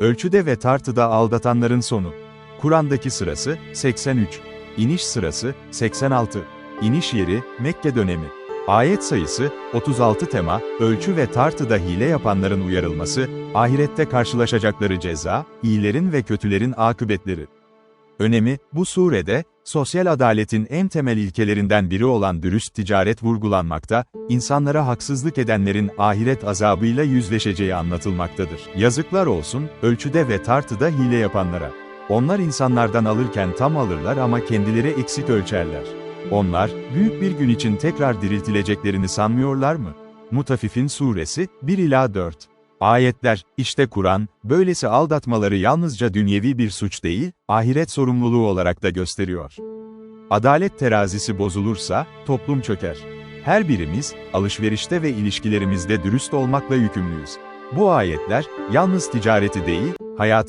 Ölçüde ve tartıda aldatanların sonu. Kur'an'daki sırası, 83. İniş sırası, 86. İniş yeri, Mekke dönemi. Ayet sayısı, 36 tema, ölçü ve tartıda hile yapanların uyarılması, ahirette karşılaşacakları ceza, iyilerin ve kötülerin akıbetleri. Önemi, bu surede, sosyal adaletin en temel ilkelerinden biri olan dürüst ticaret vurgulanmakta, insanlara haksızlık edenlerin ahiret azabıyla yüzleşeceği anlatılmaktadır. Yazıklar olsun, ölçüde ve tartıda hile yapanlara. Onlar insanlardan alırken tam alırlar ama kendileri eksik ölçerler. Onlar, büyük bir gün için tekrar diriltileceklerini sanmıyorlar mı? Mutafifin Suresi, 1-4 Ayetler, işte Kur'an, böylesi aldatmaları yalnızca dünyevi bir suç değil, ahiret sorumluluğu olarak da gösteriyor. Adalet terazisi bozulursa, toplum çöker. Her birimiz, alışverişte ve ilişkilerimizde dürüst olmakla yükümlüyüz. Bu ayetler, yalnız ticareti değil, hayatı